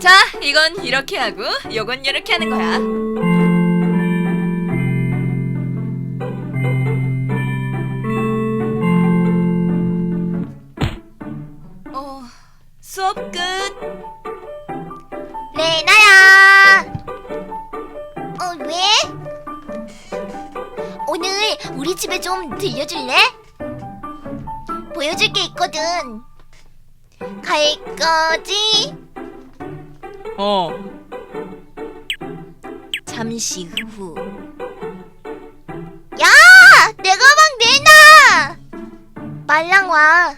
자, 이건 이렇게 하고, 요건 이렇게 하는 거야. 어, 수업 끝. 레나야. 어 왜? 오늘 우리 집에 좀 들려줄래? 보여줄 게 있거든. 갈 거지? 어. 잠시 후. 야, 내 가방 내놔. 말랑 와.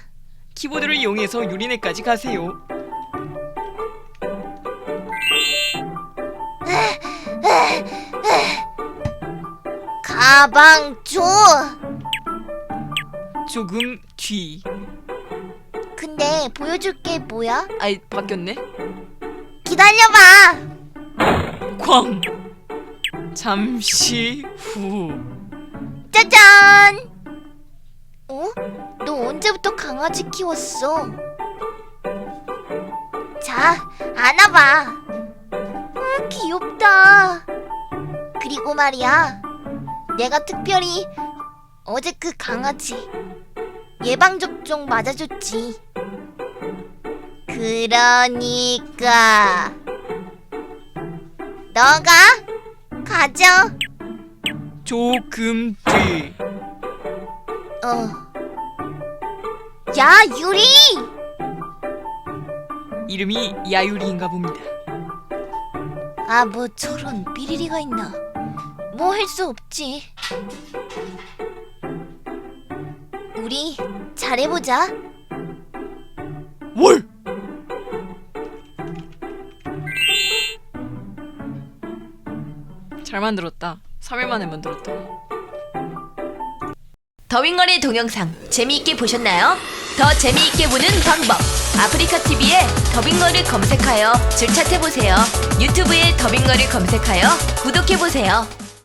키보드를 이용해서 유리네까지 가세요. 가방 줘. 조금 뒤. 근데 보여줄 게 뭐야? 아이, 바뀌었네. 기다려봐. 쾅. 잠시 후. 짜잔! 어? 너 언제부터 강아지 키웠어? 자, 안아봐. 음, 귀엽다. 그리고 말이야, 내가 특별히 어제 그 강아지 예방접종 맞아줬지. 그러니까 너가 가져. 조금 뒤. 어. 야, 유리! 이름이 야유리인가 봅니다. 아, 뭐 저런 삐리리가 있나. 뭐 할 수 없지. 우리 잘해보자. 월. 잘 만들었다. 3일 만에 만들었다. 더윙걸의 동영상 재미있게 보셨나요? 더 재미있게 보는 방법 아프리카 TV에 더빙걸을 검색하여 즐 찾해보세요 유튜브에 더빙걸을 검색하여 구독해보세요